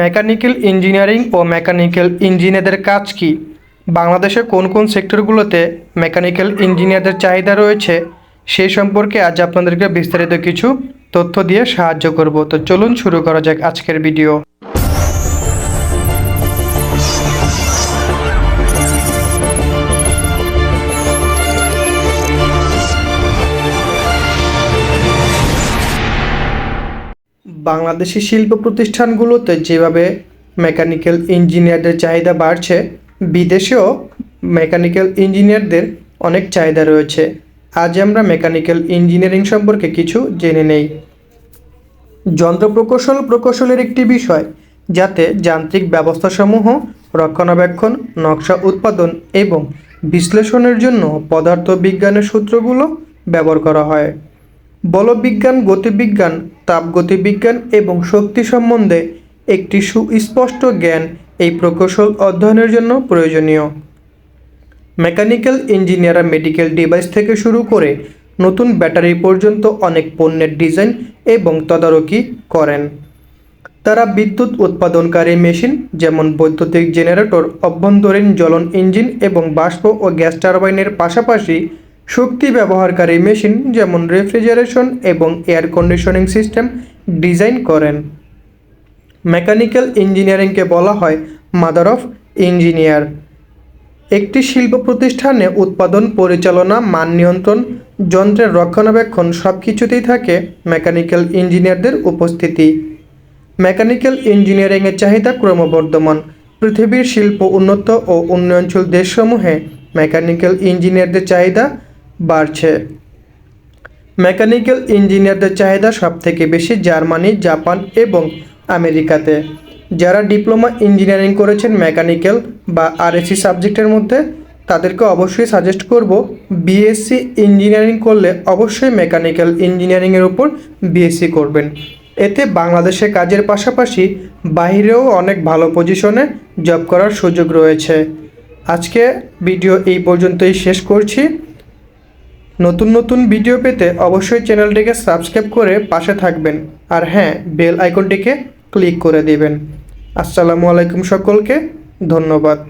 Mechanical engineering ও mechanical ইঞ্জিনিয়ারদের কাজ কি? বাংলাদেশের কোন কোন সেক্টরগুলোতে মেকানিক্যাল ইঞ্জিনিয়ারদের চাহিদা রয়েছে? সেই সম্পর্কে আজ আপনাদেরকে বিস্তারিত কিছু তথ্য দিয়ে সাহায্য করব। তো চলুন শুরু করা যাক আজকের ভিডিও। বাংলাদেশি শিল্প প্রতিষ্ঠানগুলোতে যেভাবে মেকানিক্যাল ইঞ্জিনিয়ারদের চাহিদা বাড়ছে, বিদেশেও মেকানিক্যাল ইঞ্জিনিয়ারদের অনেক চাহিদা রয়েছে। আজ আমরা মেকানিক্যাল ইঞ্জিনিয়ারিং সম্পর্কে কিছু জেনে নেই। যন্ত্র প্রকৌশল প্রকৌশলের একটি বিষয়, যাতে যান্ত্রিক ব্যবস্থাসমূহ, রক্ষণাবেক্ষণ, নকশা উৎপাদন এবং বিশ্লেষণের জন্য পদার্থবিজ্ঞানের সূত্রগুলো ব্যবহার করা হয়। বলবিজ্ঞান, গতিবিজ্ঞান, তাপগতিবিজ্ঞান এবং শক্তি সম্বন্ধে একটি সুস্পষ্ট জ্ঞান এই প্রকৌশল অধ্যয়নের জন্য প্রয়োজনীয়। মেকানিক্যাল ইঞ্জিনিয়াররা মেডিকেল ডিভাইস থেকে শুরু করে নতুন ব্যাটারি পর্যন্ত অনেক পণ্যের ডিজাইন এবং তদারকি করেন। তারা বিদ্যুৎ উৎপাদনকারী মেশিন যেমন বৈদ্যুতিক জেনারেটর, অভ্যন্তরীণ জ্বলন ইঞ্জিন এবং বাষ্প ও গ্যাস টারবাইনের পাশাপাশি শক্তি ব্যবহারকারী মেশিন যেমন রেফ্রিজারেশন এবং এয়ার কন্ডিশনিং সিস্টেম ডিজাইন করেন। মেকানিক্যাল ইঞ্জিনিয়ারিংকে বলা হয় মাদার অফ ইঞ্জিনিয়ার। একটি শিল্প প্রতিষ্ঠানে উৎপাদন, পরিচালনা, মান নিয়ন্ত্রণ, যন্ত্রের রক্ষণাবেক্ষণ সব কিছুতেই থাকে মেকানিক্যাল ইঞ্জিনিয়ারদের উপস্থিতি। মেকানিক্যাল ইঞ্জিনিয়ারিংয়ের চাহিদা ক্রমবর্ধমান। পৃথিবীর শিল্প উন্নত ও উন্নয়নশীল দেশসমূহে মেকানিক্যাল ইঞ্জিনিয়ারদের চাহিদা বাড়ছে। মেকানিক্যাল ইঞ্জিনিয়ারদের চাহিদা সবথেকে বেশি জার্মানি, জাপান এবং আমেরিকাতে। যারা ডিপ্লোমা ইঞ্জিনিয়ারিং করেছেন মেকানিক্যাল বা আরএসসি সাবজেক্টের মধ্যে, তাদেরকে অবশ্যই সাজেস্ট করব বিএসসি ইঞ্জিনিয়ারিং করলে অবশ্যই মেকানিক্যাল ইঞ্জিনিয়ারিংয়ের উপর বিএসসি করবেন। এতে বাংলাদেশে কাজের পাশাপাশি বাইরেও অনেক ভালো পজিশনে জব করার সুযোগ রয়েছে। আজকে ভিডিও এই পর্যন্তই শেষ করছি। নতুন নতুন ভিডিও পেতে অবশ্যই চ্যানেলটিকে সাবস্ক্রাইব করে পাশে থাকবেন। আর হ্যাঁ বেল আইকনটিকে ক্লিক করে দিবেন। আসসালামু আলাইকুম সকলকে, ধন্যবাদ।